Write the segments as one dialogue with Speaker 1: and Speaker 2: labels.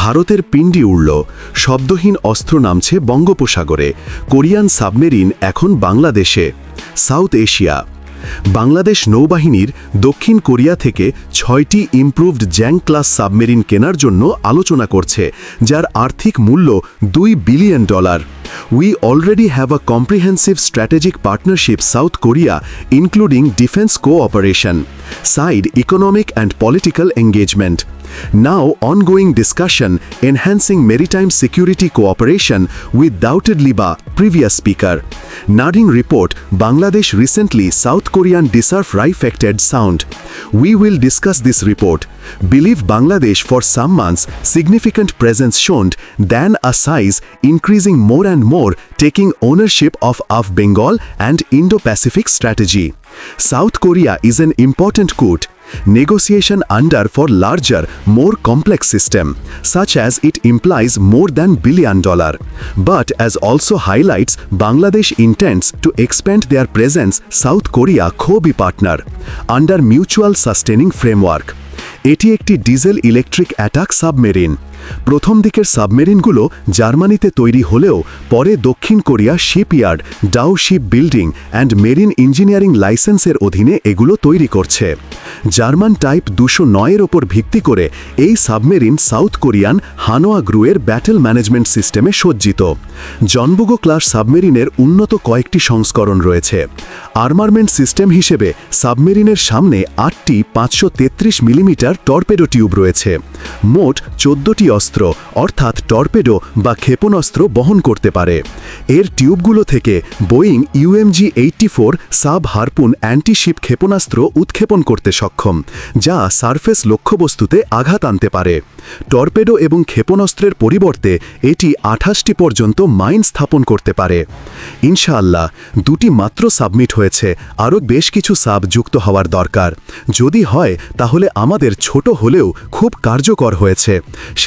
Speaker 1: ভারতের পিণ্ডি উড়ল। শব্দহীন অস্ত্র নামছে বঙ্গোপসাগরে। কোরিয়ান সাবমেরিন এখন বাংলাদেশে। South Asia. বাংলাদেশ নৌবাহিনীর দক্ষিণ কোরিয়া থেকে ছয়টি ইমপ্রুভড জ্যাং ক্লাস সাবমেরিন কেনার জন্য আলোচনা করছে, যার আর্থিক মূল্য দুই billion dollar. We already have a comprehensive strategic partnership South Korea including defence cooperation side economic and political engagement Now, ongoing discussion enhancing maritime security cooperation with Doubted Liba, previous speaker. Nading report Bangladesh recently South Korean disarf-affected sound. We will discuss this report. Believe Bangladesh for some months significant presence shown than a size increasing more and more taking ownership of Af Bengal and Indo-Pacific strategy. South Korea is an important court negotiation under for larger, more complex system, such as it implies more than billion dollar. But as also highlights Bangladesh intends to expand their presence South Korea co-be partner under mutual sustaining framework. এটি একটি diesel electric attack submarine প্রথম দিকের সাবমেরিনগুলো জার্মানিতে তৈরি হলেও পরে দক্ষিণ Korea shipyard Daewoo ship building and marine engineering লাইসেন্সের অধীনে এগুলো তৈরি করছে। জার্মান টাইপ দুশো নয়ের ওপর ভিত্তি করে এই সাবমেরিন সাউথ কোরিয়ান হানোয়া গ্রুয়ের ব্যাটেল ম্যানেজমেন্ট সিস্টেমে সজ্জিত। জনবুগো ক্লাস সাবমেরিনের উন্নত কয়েকটি সংস্করণ রয়েছে। আর্মারমেন্ট সিস্টেম হিসেবে সাবমেরিনের সামনে আটটি পাঁচশো তেত্রিশ মিলিমিটার টর্পেডো টিউব রয়েছে। মোট চোদ্দটি অস্ত্র, অর্থাৎ টর্পেডো বা ক্ষেপণাস্ত্র বহন করতে পারে। এর টিউবগুলো থেকে Boeing UMG eighty four sub Harpoon antiship ক্ষেপণাস্ত্র উৎক্ষেপণ করতে সক্ষম, যা সারফেস লক্ষ্যবস্তুতে আঘাত আনতে পারে। টর্পেডো এবং ক্ষেপণাস্ত্রের পরিবর্তে এটি আঠাশটি পর্যন্ত মাইন স্থাপন করতে পারে। ইনশাআল্লাহ, দুটি মাত্র সাবমিট হয়েছে, আরও বেশ কিছু সাব যুক্ত হওয়ার দরকার। যদি হয়, তাহলে আমাদের ছোট হলেও খুব কার্যকর হয়েছে।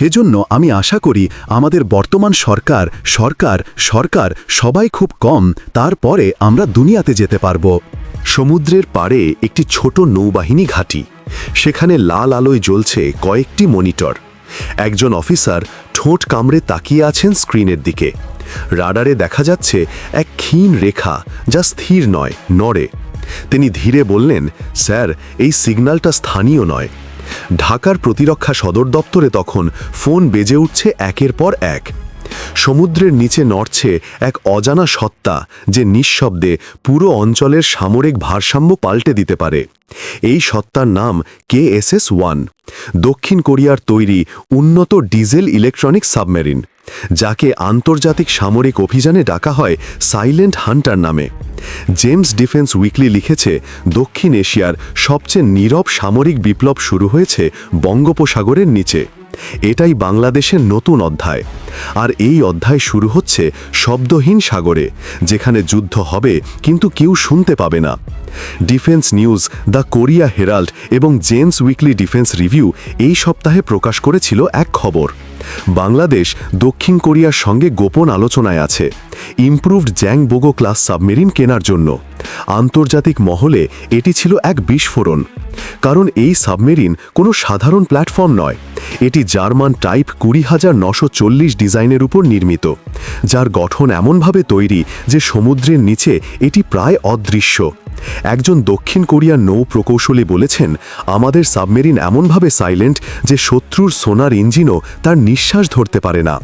Speaker 1: সেজন্য আমি আশা করি আমাদের বর্তমান সরকার সরকার সরকার সবাই খুব কম, তারপরে আমরা দুনিয়াতে যেতে পারব।
Speaker 2: সমুদ্রের পাড়ে একটি ছোট নৌবাহিনী ঘাঁটি। সেখানে লাল আলোয় জ্বলছে কয়েকটি মনিটর। একজন অফিসার ঠোঁট কামড়ে তাকিয়ে আছেন স্ক্রিনের দিকে। রাডারে দেখা যাচ্ছে এক ক্ষীণ রেখা যা স্থির নয়, নড়ে। তিনি ধীরে বললেন, স্যার, এই সিগন্যালটা স্থানীয় নয়। ঢাকার প্রতিরক্ষা সদর দপ্তরে তখন ফোন বেজে উঠছে একের পর এক। সমুদ্রের নিচে নড়ছে এক অজানা সত্তা যে নিঃশব্দে পুরো অঞ্চলের সামরিক ভারসাম্য পাল্টে দিতে পারে। এই সত্তার নাম কে এস ওয়ান। দক্ষিণ কোরিয়ার তৈরি উন্নত ডিজেল ইলেকট্রনিক সাবমেরিন। যাকে আন্তর্জাতিক সামরিক অভিযানে ডাকা হয় সাইলেন্ট হান্টার নামে। জেমস ডিফেন্স উইকলি লিখেছে, দক্ষিণ এশিয়ার সবচেয়ে নীরব সামরিক বিপ্লব শুরু হয়েছে বঙ্গোপসাগরের নিচে। এটাই বাংলাদেশের নতুন অধ্যায়। আর এই অধ্যায় শুরু হচ্ছে শব্দহীন সাগরে, যেখানে যুদ্ধ হবে কিন্তু কেউ শুনতে পাবে না। Defence news, the Korea Herald এবং জেমস উইকলি ডিফেন্স রিভিউ এই সপ্তাহে প্রকাশ করেছিল এক খবর। বাংলাদেশ, দক্ষিণ কোরিয়ার সঙ্গে গোপন আলোচনায় আছে। Improved Jang Bogo class submarine কেনার জন্য। আন্তর্জাতিক মহলে এটি ছিল এক বিস্ফোরণ। কারণ এই সাবমেরিন কোনো সাধারণ প্ল্যাটফর্ম নয়। এটি জার্মান টাইপ কুড়ি হাজার নশো চল্লিশ ডিজাইনের উপর নির্মিত, যার গঠন এমনভাবে তৈরি যে সমুদ্রের নিচে এটি প্রায় অদৃশ্য। একজন দক্ষিণ কোরিয়ার নৌ প্রকৌশলী বলেছেন, আমাদের সাবমেরিন এমনভাবে সাইলেন্ট যে শত্রুর সোনার ইঞ্জিনও তার নিঃশ্বাস ধরতে পারে না।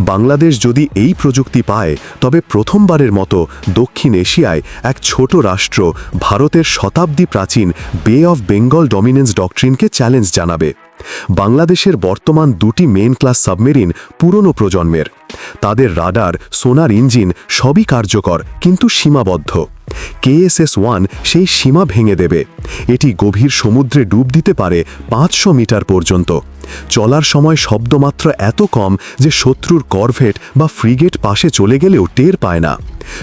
Speaker 2: বাংলাদেশ যদি এই প্রযুক্তি পায়, তবে প্রথমবারের মতো দক্ষিণ এশিয়ায় এক ছোট রাষ্ট্র ভারতের শতাব্দী প্রাচীন বে অফ বেঙ্গল ডমিনেন্স ডকট্রিনকে চ্যালেঞ্জ জানাবে। বাংলাদেশের বর্তমান দুটি মেন ক্লাস সাবমেরিন পুরনো প্রজন্মের। তাদের রাডার, সোনার ইঞ্জিন সবই কার্যকর, কিন্তু সীমাবদ্ধ। কেএসএস ওয়ান সেই সীমা ভেঙে দেবে। এটি গভীর সমুদ্রে ডুব দিতে পারে পাঁচশো মিটার পর্যন্ত। চলার সময় শব্দমাত্রা এত কম যে শত্রুর করভেট বা ফ্রিগেট পাশে চলে গেলেও টের পায় না।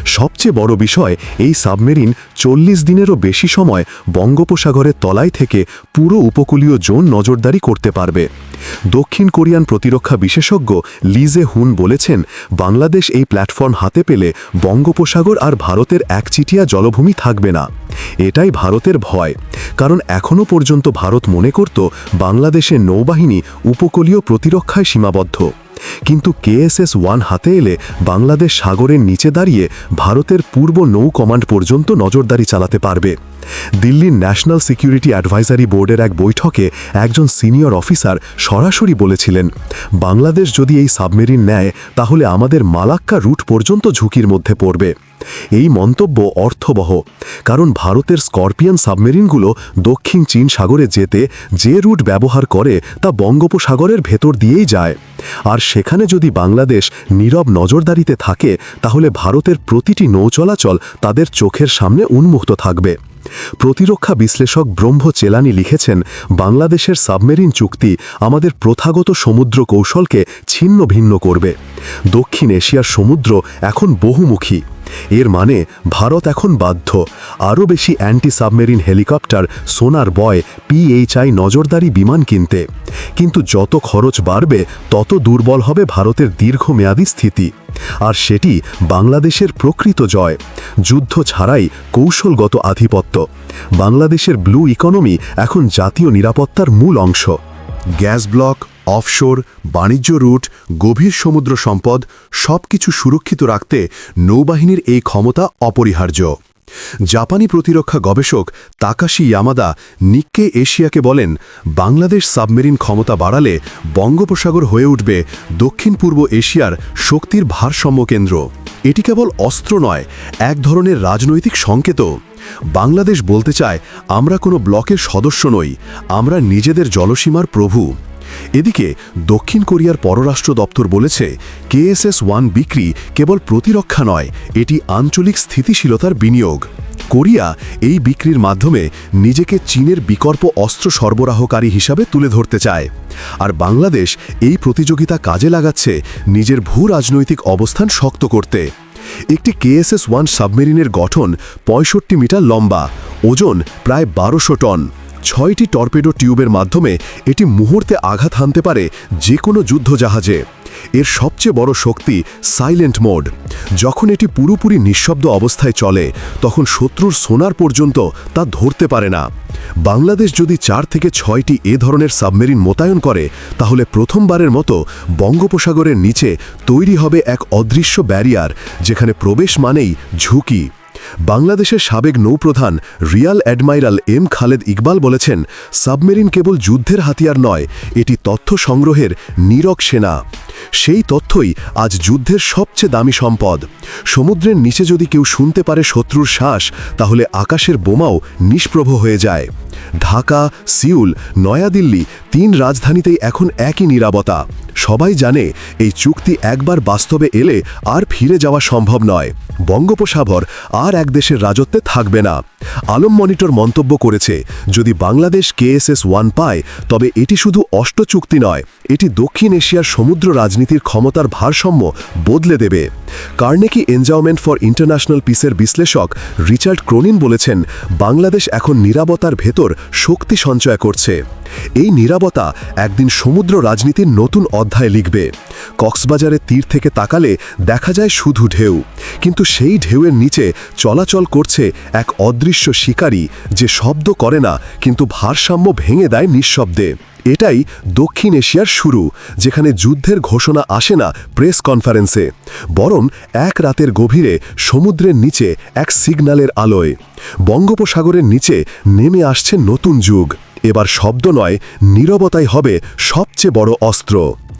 Speaker 2: সবচেয়ে বড় বিষয়, এই সাবমেরিন চল্লিশ দিনেরও বেশি সময় বঙ্গোপসাগরের তলায় থেকে পুরো উপকূলীয় জোন নজরদারি করতে পারবে। দক্ষিণ কোরিয়ান প্রতিরক্ষা বিশেষজ্ঞ লিজে হুন বলেছেন, বাংলাদেশ এই প্ল্যাটফর্ম হাতে পেলে বঙ্গোপসাগর আর ভারতের একচিটিয়া জলভূমি থাকবে না। এটাই ভারতের ভয়। কারণ এখনও পর্যন্ত ভারত মনে করত, বাংলাদেশের নৌবাহিনী উপকূলীয় প্রতিরক্ষায় সীমাবদ্ধ। কিন্তু কেএসএস ওয়ান হাতে এলে বাংলাদেশ সাগরের নিচে দাঁড়িয়ে ভারতের পূর্ব নৌ কমান্ড পর্যন্ত নজরদারি চালাতে পারবে। দিল্লির ন্যাশনাল সিকিউরিটি অ্যাডভাইজারি বোর্ডের এক বৈঠকে একজন সিনিয়র অফিসার সরাসরি বলেছিলেন, বাংলাদেশ যদি এই সাবমেরিন নেয়, তাহলে আমাদের মালাক্কা রুট পর্যন্ত ঝুঁকির মধ্যে পড়বে। এই মন্তব্য অর্থবহ, কারণ ভারতের স্করপিয়ান সাবমেরিনগুলো দক্ষিণ চীন সাগরে যেতে যে রুট ব্যবহার করে তা বঙ্গোপসাগরের ভেতর দিয়েই যায়। আর সেখানে যদি বাংলাদেশ নীরব নজরদারিতে থাকে, তাহলে ভারতের প্রতিটি নৌ চলাচল তাদের চোখের সামনে উন্মুক্ত থাকবে। প্রতিরক্ষা বিশ্লেষক ব্রহ্ম চেলানি লিখেছেন, বাংলাদেশের সাবমেরিন চুক্তি আমাদের প্রথাগত সমুদ্র কৌশলকে ছিন্ন ভিন্ন করবে। দক্ষিণ এশিয়ার সমুদ্র এখন বহুমুখী। এর মানে ভারত এখন বাধ্য। আরও বেশি অ্যান্টি সাবমেরিন হেলিকপ্টার সোনার বয় পিএইচআই নজরদারি বিমান কিনতে। কিন্তু যত খরচ বাড়বে, তত দুর্বল হবে ভারতের দীর্ঘমেয়াদী স্থিতি। আর সেটি বাংলাদেশের প্রকৃত জয়। যুদ্ধ ছাড়াই কৌশলগত আধিপত্য। বাংলাদেশের ব্লু ইকোনমি এখন জাতীয় নিরাপত্তার মূল অংশ।
Speaker 1: গ্যাস ব্লক অফশোর বাণিজ্য রুট, গভীর সমুদ্র সম্পদ, সবকিছু সুরক্ষিত রাখতে নৌবাহিনীর এই ক্ষমতা অপরিহার্য। জাপানি প্রতিরক্ষা গবেষক তাকাশি ইয়ামাদা নিক্কে এশিয়াকে বলেন, বাংলাদেশ সাবমেরিন ক্ষমতা বাড়ালে বঙ্গোপসাগর হয়ে উঠবে দক্ষিণ পূর্ব এশিয়ার শক্তির ভারসাম্য কেন্দ্র। এটি কেবল অস্ত্র নয়, এক ধরনের রাজনৈতিক সংকেতও। বাংলাদেশ বলতে চায়, আমরা কোনো ব্লকের সদস্য নই, আমরা নিজেদের জলসীমার প্রভু। এদিকে দক্ষিণ কোরিয়ার পররাষ্ট্র দপ্তর বলেছে, কেএসএস ওয়ান বিক্রি কেবল প্রতিরক্ষা নয়, এটি আঞ্চলিক স্থিতিশীলতার বিনিয়োগ। কোরিয়া এই বিক্রির মাধ্যমে নিজেকে চীনের বিকল্প অস্ত্র সরবরাহকারী হিসাবে তুলে ধরতে চায়। আর বাংলাদেশ এই প্রতিযোগিতা কাজে লাগাচ্ছে নিজের ভূ রাজনৈতিক অবস্থান শক্ত করতে। একটি কেএসএস ওয়ান সাবমেরিনের গঠন পঁয়ষট্টি মিটার লম্বা, ওজন প্রায় বারোশো টন। ছয়টি টর্পেডো টিউবের মাধ্যমে এটি মুহূর্তে আঘাত হানতে পারে যে কোনো যুদ্ধজাহাজে। এর সবচেয়ে বড় শক্তি সাইলেন্ট মোড। যখন এটি পুরোপুরি নিঃশব্দ অবস্থায় চলে, তখন শত্রুর সোনার পর্যন্ত তা ধরতে পারে না। বাংলাদেশ যদি চার থেকে ছয়টি এ ধরনের সাবমেরিন মোতায়েন করে, তাহলে প্রথমবারের মতো বঙ্গোপসাগরের নিচে তৈরি হবে এক অদৃশ্য ব্যারিয়ার, যেখানে প্রবেশ মানেই ঝুঁকি। বাংলাদেশের সাবেক নৌপ্রধান rear admiral M Khaled Iqbal বলেছেন, সাবমেরিন কেবল যুদ্ধের হাতিয়ার নয়, এটি তথ্য সংগ্রহের নীরব সেনা। সেই তথ্যই আজ যুদ্ধের সবচেয়ে দামি সম্পদ। সমুদ্রের নিচে যদি কেউ শুনতে পারে শত্রুর শ্বাস, তাহলে আকাশের বোমাও নিষ্প্রভ হয়ে যায়। ঢাকা, সিউল নয়াদিল্লি তিন রাজধানীতেই এখন একই নিরাপত্তা। সবাই জানে এই চুক্তি একবার বাস্তবে এলে আর ফিরে যাওয়া সম্ভব নয়। বঙ্গোপসাগর আর এক দেশের রাজত্বে থাকবে না। আলম মনিটর মন্তব্য করেছে, যদি বাংলাদেশ কেএসএস ওয়ান পায়, তবে এটি শুধু অষ্ট চুক্তি নয় এটি দক্ষিণ এশিয়ার সমুদ্র রাজনীতির ক্ষমতার ভারসাম্য বদলে দেবে। কার্নেকি এনজাওমেন্ট ফর ইন্টারন্যাশনাল পিসের বিশ্লেষক রিচার্ড ক্রোনিন বলেছেন, বাংলাদেশ এখন নিরাপত্তার ভেতর শক্তি সঞ্চয় করছে। এই নিরাপত্তা একদিন সমুদ্র রাজনীতির নতুন অধ্যায় লিখবে। কক্সবাজারের তীর থেকে তাকালে দেখা যায় শুধু ঢেউ। কিন্তু সেই ঢেউয়ের নিচে চলাচল করছে এক অদৃশ্য শিকারী যে শব্দ করে না, কিন্তু ভারসাম্য ভেঙে দেয় নিঃশব্দে। এটাই দক্ষিণ এশিয়ার শুরু, যেখানে যুদ্ধের ঘোষণা আসে না প্রেস কনফারেন্সে। বরং এক রাতের গভীরে সমুদ্রের নিচে এক সিগন্যালের আলোয়। বঙ্গোপসাগরের নিচে নেমে আসছে নতুন যুগ। এবার শব্দ নয়, নীরবতাই হবে সবচেয়ে বড় অস্ত্র।